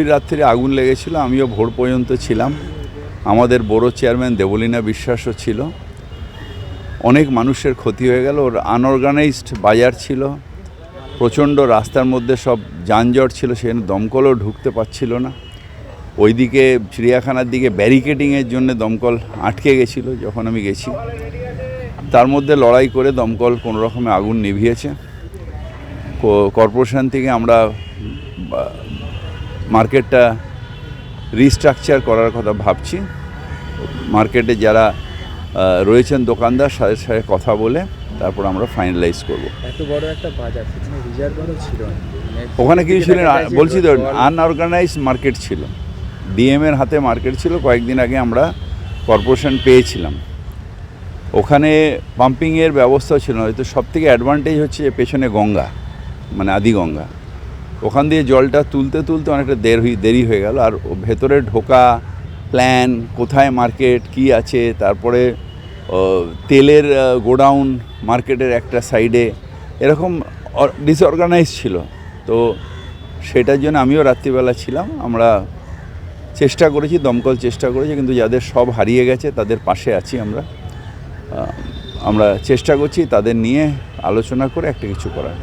রাত্রে আগুন লেগেছিল, আমিও ভোর পর্যন্ত ছিলাম। আমাদের বড় চেয়ারম্যান দেবলীনা বিশ্বাসও ছিল। অনেক মানুষের ক্ষতি হয়ে গেল, ওর আনঅর্গানাইজড বাজার ছিল। প্রচণ্ড রাস্তার মধ্যে সব যানজট ছিল, সেখানে দমকলও ঢুকতে পারছিল না। ওইদিকে চিড়িয়াখানার দিকে ব্যারিকেডিংয়ের জন্য দমকল আটকে গেছিল যখন আমি গেছি। তার মধ্যে লড়াই করে দমকল কোনো রকমে আগুন নিভিয়েছে। কর্পোরেশন থেকে আমরা মার্কেটটা রিস্ট্রাকচার করার কথা ভাবছি। মার্কেটে যারা রয়েছেন দোকানদার তাদের সাথে কথা বলে তারপর আমরা ফাইনালাইজ করব। এত বড় একটা বাজার সেখানে রিজার্ভারও ছিল মানে ওখানে কি ছিলেন? দেখা যায় যে বলছি তো আনঅর্গানাইজ মার্কেট ছিল। ডিএম এর হাতে মার্কেট ছিল কয়েকদিন আগে আমরা কর্পোরেশন পেয়েছিলাম। ওখানে পাম্পিংয়ের ব্যবস্থাও ছিল হয়তো সব থেকে অ্যাডভান্টেজ হচ্ছে যে পেছনে গঙ্গা মানে আদি গঙ্গা ওখান দিয়ে জলটা তুলতে তুলতে অনেকটা দেরি দেরি হয়ে গেল। আর ভেতরে ঢোকা প্ল্যান কোথায় মার্কেট কি আছে, তারপরে তেলের গোডাউন মার্কেটের একটা সাইডে এরকম ডিসঅর্গানাইজ ছিল। তো সেটার জন্য আমিও রাত্রিবেলা ছিলাম। আমরা চেষ্টা করেছি, দমকল চেষ্টা করেছি, কিন্তু যাদের সব হারিয়ে গেছে, তাদের পাশে আছি আমরা। আমরা চেষ্টা করছি তাদের নিয়ে আলোচনা করে একটা কিছু করার।